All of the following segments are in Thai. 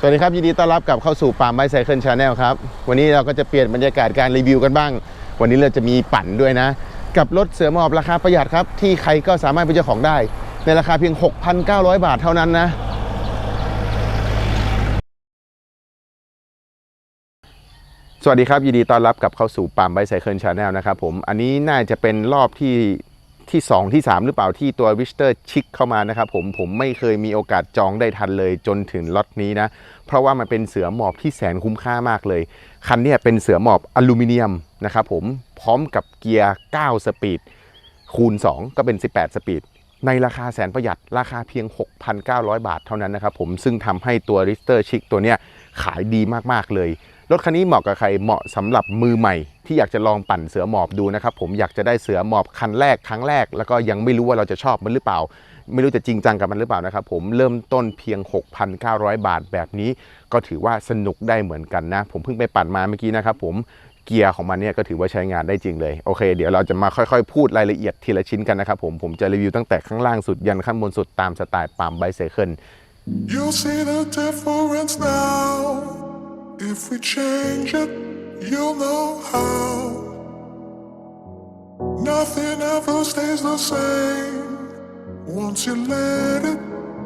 สวัสดีครับยินดีต้อนรับกลับเข้าสู่ปาล์มไบไซเคิลชาแนลครับ วันนี้เราก็จะเปลี่ยนบรรยากาศการรีวิวกันบ้าง วันนี้เราจะมีปั่นด้วยนะ กับรถเสือหมอบราคาประหยัดครับ ที่ใครก็สามารถเป็นเจ้าของได้ ในราคาเพียง 6,900 บาทเท่านั้นนะ สวัสดีครับยินดีต้อนรับกลับเข้าสู่ปาล์มไบไซเคิลชาแนลนะครับผมอันนี้น่าจะเป็นรอบที่ ที่ 2 ที่ 3 หรือเปล่าที่ตัววิสเตอร์ชิกเข้ามานะครับผมผมไม่เคยมีโอกาสจองได้ทันเลยจนถึงล็อตนี้นะ เพราะว่ามันเป็นเสือหมอบที่แสนคุ้มค่ามากเลย คันนี้เป็นเสือหมอบอลูมิเนียมนะครับผมพร้อมกับเกียร์ 9 สปีดคูณ 2 ก็เป็น 18 สปีด ในราคาแสนประหยัดราคาเพียง 6,900 บาทเท่านั้นนะครับผมซึ่งทำให้ตัวริสเตอร์ชิคตัวเนี้ยขายดีมาก ๆ เลย รถคันนี้เหมาะกับใครเหมาะสำหรับมือใหม่ ที่อยากจะลองปั่นเสือหมอบดูนะครับผมอยากจะได้เสือหมอบคันแรกครั้งแรก แล้วก็ยังไม่รู้ว่าเราจะชอบมันหรือเปล่า ไม่รู้จะจริงจังกับมันหรือเปล่านะครับผมเริ่มต้นเพียง 6,900 บาทแบบนี้ ก็ถือว่าสนุกได้เหมือนกันนะ ผมเพิ่งไปปั่นมาเมื่อกี้นะครับผม เกียร์ของมันเนี่ยก็ถือว่าใช้งานได้จริงเลย โอเค เดี๋ยวเราจะมาค่อยๆ พูดรายละเอียดทีละชิ้นกันนะครับผม ผมจะรีวิวตั้งแต่ข้างล่างสุดยันข้างบนสุดตามสไตล์ปาล์มไบเซเคิล You see the difference now. If we change it, you'll know how. Nothing ever stays the same. Once you let it,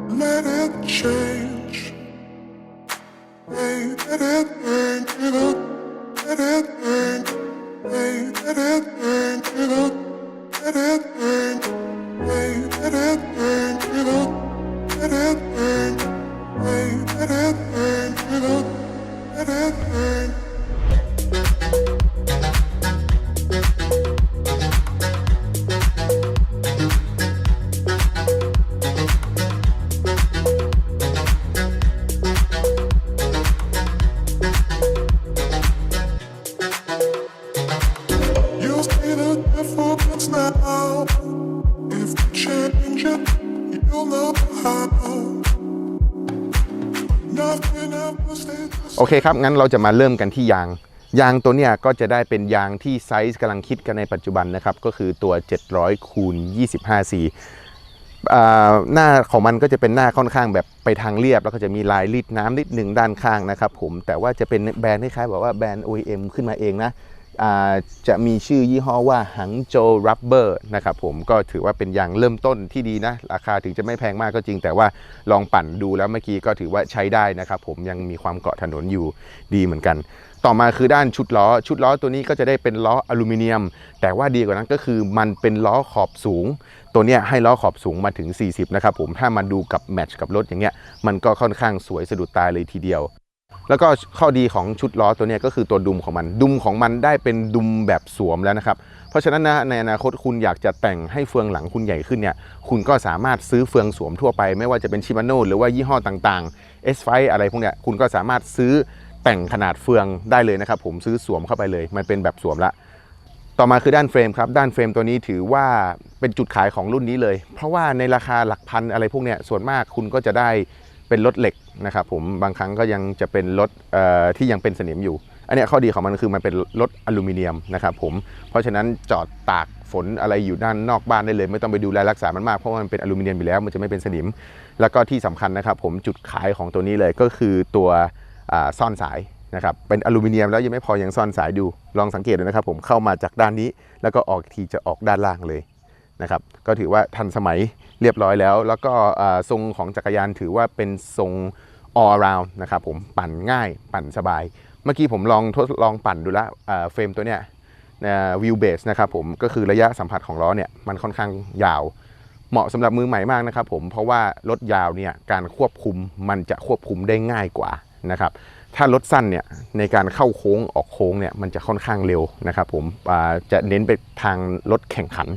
let it change. Hey, let it change it up. Let it change. โอเคครับ งั้นเราจะมาเริ่มกันที่ยาง ยางตัวเนี้ยก็จะได้เป็นยางที่ไซส์กำลังคิดกันในปัจจุบันนะครับ ก็คือตัว 700คูณ25 c อ่าหน้าของมันก็จะเป็นหน้าค่อนข้างแบบไปทางเรียบ แล้วก็จะมีลายรีดน้ำนิดหนึ่งด้านข้างนะครับผมแต่ว่าจะเป็นแบรนด์คล้ายๆแบบว่าแบรนด์ OEM ขึ้นมาเองนะ จะมีชื่อยี่ห้อว่าหังโจรับเบอร์นะครับผมก็ถือว่าเป็นยางเริ่มต้นที่ดีนะ ราคาถึงจะไม่แพงมากก็จริง แต่ว่าลองปั่นดูแล้วเมื่อกี้ก็ถือว่าใช้ได้นะครับผมยังมีความเกาะถนนอยู่ดีเหมือนกัน ต่อมาคือด้านชุดล้อ ชุดล้อตัวนี้ก็จะได้เป็นล้ออลูมิเนียม แต่ว่าดีกว่านั้นก็คือมันเป็นล้อขอบสูง ตัวนี้ให้ล้อขอบสูงมาถึง 40นะครับผมถ้ามาดูกับแมทช์กับรถอย่างเงี้ยมันก็ค่อนข้างสวยสะดุดตาเลยทีเดียว แล้วก็ข้อดีของชุดล้อตัวนี้ก็คือตัวดุมของมัน ดุมของมันได้เป็นดุมแบบสวมแล้วนะครับ เพราะฉะนั้นนะในอนาคตคุณอยากจะแต่งให้เฟืองหลังคุณใหญ่ขึ้นเนี่ย คุณก็สามารถซื้อเฟืองสวมทั่วไป ไม่ว่าจะเป็นชิมาโน่หรือว่ายี่ห้อต่างๆ S5 อะไรพวกเนี้ย คุณก็สามารถซื้อแต่งขนาดเฟืองได้เลยนะครับ ผมซื้อสวมเข้าไปเลย มันเป็นแบบสวมละ ต่อมาคือด้านเฟรมครับ ด้านเฟรมตัวนี้ถือว่าเป็นจุดขายของรุ่นนี้เลย เพราะว่าในราคาหลักพันอะไรพวกเนี้ย ส่วนมากคุณก็จะได้ เป็นรถเหล็กนะครับผมบางครั้งก็ยังจะเป็นรถที่ยังเป็นสนิมอยู่ อันนี้ข้อดีของมันคือมันเป็นรถอลูมิเนียมนะครับผมเพราะฉะนั้นจอดตากฝนอะไรอยู่ด้านนอกบ้านได้เลย ไม่ต้องไปดูแลรักษามันมากเพราะว่ามันเป็นอลูมิเนียมอยู่แล้ว มันจะไม่เป็นสนิม แล้วก็ที่สำคัญนะครับผมจุดขายของตัวนี้เลยก็คือตัวซ่อนสายนะครับเป็นอลูมิเนียมแล้วยังไม่พอยังซ่อนสายดูลองสังเกตดูนะครับผมเข้ามาจากด้านนี้ แล้วก็ออกทีจะออกด้านล่างเลย นะครับก็ถือว่าทันสมัยเรียบร้อยแล้ว แล้วก็ทรงของจักรยานถือว่าเป็นทรง all around นะครับผมปั่นง่ายปั่นสบาย เมื่อกี้ผมลองทดลองปั่นดูแล้วเฟรมตัวเนี้ยวิวเบสนะครับผมก็คือระยะสัมผัสของล้อเนี่ยมันค่อนข้างยาว เหมาะสำหรับมือใหม่มากนะครับผมเพราะว่ารถยาวเนี่ยการควบคุมมันจะควบคุมได้ง่ายกว่านะครับ ถ้ารถสั้นเนี่ยในการเข้าโค้งออกโค้งเนี่ยมันจะค่อนข้างเร็วนะครับผมจะเน้นไปทางรถแข่งขัน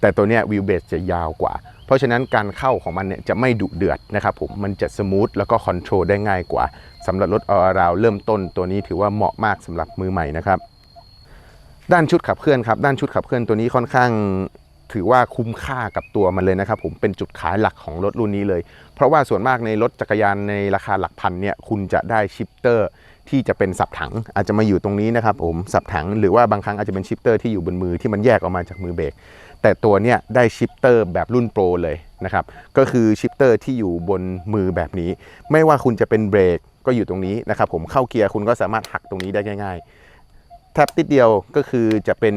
แต่ตัวเนี้ยวิวเบสจะยาวกว่า เพราะฉะนั้นการเข้าของมันเนี่ยจะไม่ดุเดือดนะครับผมมันจะสมูทแล้วก็คอนโทรลได้ง่ายกว่าสำหรับรถออราวเริ่มต้นตัวนี้ถือว่าเหมาะมากสำหรับมือใหม่นะครับด้านชุดขับเคลื่อนครับด้านชุดขับเคลื่อนตัวนี้ค่อนข้าง ถือว่าคุ้มค่ากับตัวมันเลยนะครับผมเป็นจุดขายหลักของรถรุ่นนี้เลย เพราะว่าส่วนมากในรถจักรยานในราคาหลักพันเนี่ยคุณจะได้ชิปเตอร์ที่จะเป็นสับถังอาจจะมาอยู่ตรงนี้นะครับผมสับถังหรือว่าบางครั้งอาจจะเป็นชิปเตอร์ที่อยู่บนมือที่มันแยกออกมาจากมือเบรกแต่ตัวเนี้ยได้ชิปเตอร์แบบรุ่นโปรเลยนะครับก็คือชิปเตอร์ที่อยู่บนมือแบบนี้ ไม่ว่าคุณจะเป็นเบรกก็อยู่ตรงนี้นะครับผมเข้าเกียร์คุณก็สามารถหักตรงนี้ได้ง่าย ๆแท็บติดเดียวก็คือจะเป็น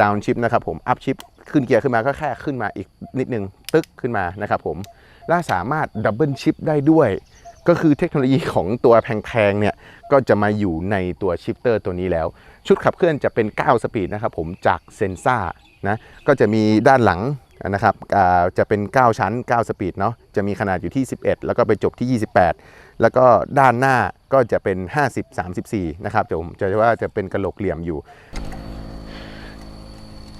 ดาวน์ชิปนะครับผมอัพชิป ขึ้นเกียร์ขึ้นมาก็แค่ขึ้นมาอีกนิดนึงตึ๊กขึ้นมานะครับผมและสามารถดับเบิลชิปได้ด้วย ก็คือเทคโนโลยีของตัวแพงๆเนี่ยก็จะมาอยู่ในตัวชิปเตอร์ตัวนี้แล้ว ชุดขับเคลื่อนจะเป็น 9 สปีดนะครับผมจากเซนซ่านะก็จะมีด้านหลังนะครับอ่าจะเป็น 9 ชั้น 9 สปีดเนาะจะมีขนาดอยู่ที่ 11 แล้วก็ไปจบที่ 28 แล้วก็ด้านหน้าก็จะเป็น 50 34 นะครับจะผมจะว่าจะเป็นกระโหลกเหลี่ยมอยู่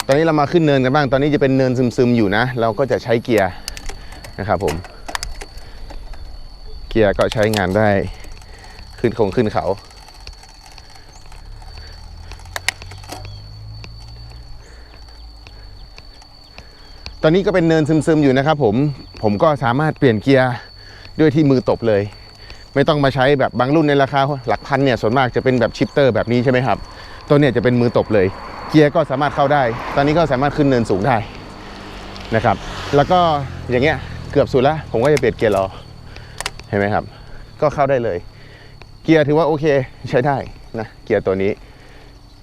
ตอนนี้เรามาขึ้นเนินกันบ้าง ตอนนี้จะเป็นเนินซึมๆอยู่นะ เราก็จะใช้เกียร์นะครับผม เกียร์ก็ใช้งานได้ขึ้นคงขึ้นเขา ตอนนี้ก็เป็นเนินซึมๆอยู่นะครับผม ผมก็สามารถเปลี่ยนเกียร์ด้วยที่มือตบเลย ไม่ต้องมาใช้แบบบางรุ่นในราคาหลักพันเนี่ยส่วนมากจะเป็นแบบชิปเตอร์แบบนี้ใช่ไหมครับ ตัวเนี่ยจะเป็นมือตบเลย เกียร์ก็สามารถเข้าได้ ตอนนี้ก็สามารถขึ้นเนินสูงได้นะครับ แล้วก็อย่างเงี้ยเกือบสุดแล้ว ผมก็จะเปลี่ยนเกียร์รอ เห็นไหมครับ ก็เข้าได้เลย เกียร์ถือว่าโอเคใช้ได้นะเกียร์ตัวนี้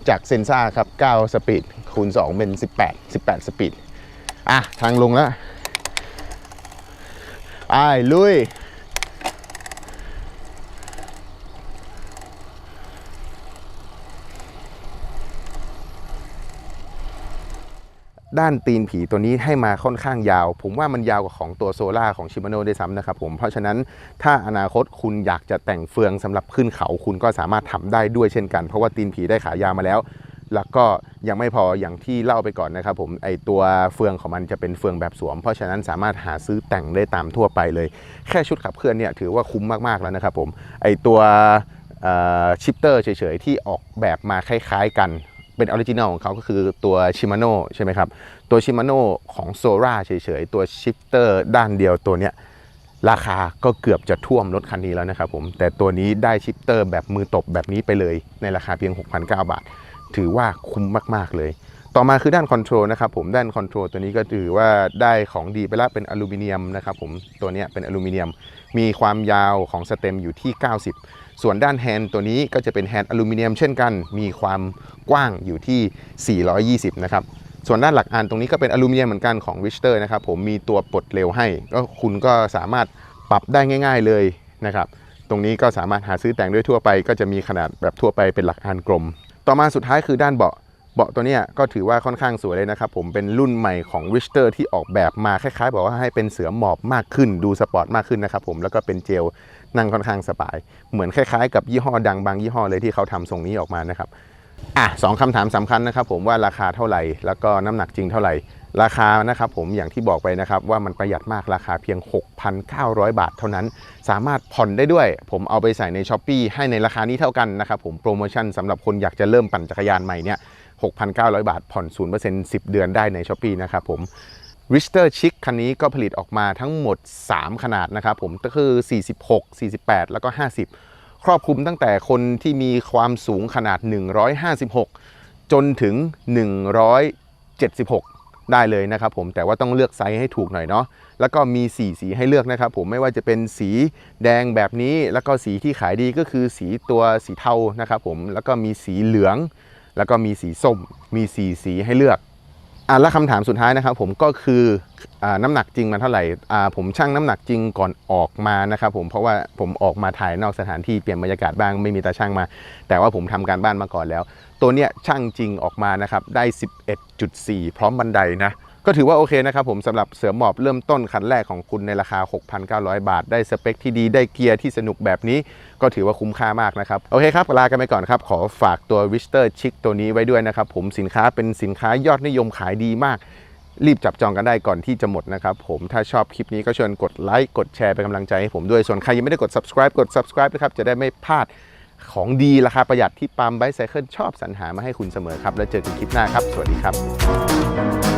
จากเซนซ่าครับ 9 สปีดคูณ 2 เป็น 18 18 สปีด อะ ทางลงแล้วไปลุย ด้านตีนผีตัวนี้ให้มาค่อนข้างยาว ผมว่ามันยาวกว่าของตัวโซล่าของชิม a โนด้วยซ้ำนะครับผมเพราะฉะนั้นถ้าอนาคตคุณอยากจะแต่งเฟืองสำหรับขึ้นเขาคุณก็สามารถทำได้ด้วยเช่นกัน เพราะว่าตีนผีได้ขายาวมาแล้ว แล้วก็ยังไม่พออย่างที่เล่าไปก่อนนะครับผมไอตัวเฟืองของมันจะเป็นเฟืองแบบสวม เพราะฉะนั้นสามารถหาซื้อแต่งได้ตามทั่วไปเลย แค่ชุดขับเคลื่อนเนี่ยถือว่าคุ้มมากๆแล้วนะครับผมไอตัวชิปเตอร์เฉยๆที่ออกแบบมาคล้ายๆกัน เป็นออริจินอลของเขาก็คือตัวชิมาโน่ใช่ไหมครับ ตัวชิมาโน่ของโซราเฉยๆ ตัวชิปเตอร์ด้านเดียวตัวเนี้ยราคาก็เกือบจะท่วมรถคันนี้แล้วนะครับผม แต่ตัวนี้ได้ชิปเตอร์แบบมือตบแบบนี้ไปเลย ในราคาเพียง6,900บาท ถือว่าคุ้มมาก ๆ เลย ต่อมาคือด้านคอนโทรลนะครับผมด้านคอนโทรลตัวนี้ก็ถือว่าได้ของดีไปแล้วเป็นอลูมิเนียมนะครับผมตัวนี้เป็นอลูมิเนียม มีความยาวของสเต็มอยู่ที่ 90 ส่วนด้านแฮนด์ตัวนี้ก็จะเป็นแฮนด์อลูมิเนียมเช่นกัน มีความกว้างอยู่ที่ 420 นะครับ ส่วนด้านหลักอันตรงนี้ก็เป็นอลูมิเนียมเหมือนกันของวิชเตอร์นะครับผมมีตัวปลดเร็วให้ ก็คุณก็สามารถปรับได้ง่าย ๆเลยนะครับ ตรงนี้ก็สามารถหาซื้อแต่งด้วยทั่วไป ก็จะมีขนาดแบบทั่วไปเป็นหลักอันกลม ต่อมาสุดท้ายคือด้านเบาะ เบาะตัวนี้ก็ถือว่าค่อนข้างสวยเลยนะครับผมเป็นรุ่นใหม่ของ Richter ที่ออกแบบมาคล้ายๆ บอกว่าให้เป็นเสือหมอบมากขึ้นดูสปอร์ตมากขึ้นนะครับผมแล้วก็เป็นเจลนั่งค่อนข้างสบาย เหมือนคล้ายๆ กับยี่ห้อดังบางยี่ห้อเลยที่เขาทำทรงนี้ออกมานะครับอะสองคำถามสำคัญนะครับผมว่าราคาเท่าไหร่ แล้วก็น้ำหนักจริงเท่าไหร่ ราคานะครับผมอย่างที่บอกไปนะครับว่ามันประหยัดมากราคาเพียง 6,900 บาทเท่านั้น สามารถผ่อนได้ด้วย ผมเอาไปใส่ใน s h อ p e e ให้ในราคานี้เท่ากันนะครับผมโปรโมชั่นสำหรับคนอยากจะเริ่มปั่นจักรยานใหม่เนี่ย 6,900 บาท ผ่อน 0% 10 เดือนได้ใน s h อ p e e นะครับผม Richter Chic คันนี้ก็ผลิตออกมาทั้งหมด 3 ขนาดนะครับผมก็คือ 46 48 แล้วก็ 50 ครอบคลุมตั้งแต่คนที่มีความสูงขนาด 156 จนถึง 176ได้เลยนะครับผมแต่ว่าต้องเลือกไซส์ให้ถูกหน่อยเนาะแล้วก็มี4สีให้เลือกนะครับผมไม่ว่าจะเป็นสีแดงแบบนี้ แล้วก็สีที่ขายดีก็คือสีตัวสีเทานะครับผมแล้วก็มีสีเหลือง แล้วก็มีสีส้ม มีสีสีให้เลือกอะแล้วคำถามสุดท้ายนะครับผมก็คืออาน้ำหนักจริงมันเท่าไหร่อ่าผมชั่งน้ำหนักจริงก่อนออกมานะครับผมเพราะว่าผมออกมาถ่ายนอกสถานที่เปลี่ยนบรรยากาศบ้างไม่มีตาช่างมา แต่ว่าผมทำการบ้านมาก่อนแล้ว ตัวเนี้ยช่างจริงออกมานะครับได้ 11.4 พร้อมบันไดนะ ก็ถือว่าโอเคนะครับผมสำหรับเสือหมอบเริ่มต้นคันแรกของคุณในราคา 6,900 บาท ได้สเปคที่ดีได้เกียร์ที่สนุกแบบนี้ ก็ถือว่าคุ้มค่ามากนะครับ โอเคครับ ลากันไปก่อนครับ ขอฝากตัว w i s t e r Chic ตัวนี้ไว้ด้วยนะครับผมสินค้าเป็นสินค้ายอดนิยมขายดีมาก รีบจับจองกันได้ก่อนที่จะหมดนะครับผมถ้าชอบคลิปนี้ก็ชิญกดไลค์กดแชร์เป็นกำลังใจให้ผมด้วยส่วนใครยังไม่ได้กด subscribe กด subscribe นะครับจะได้ไม่พลาดของดีราคาประหยัดที่ปั๊มไบไซเคิลชอบสรรหามาให้คุณเสมอครับ แล้วเจอกันคลิปหน้าครับ สวัสดีครับ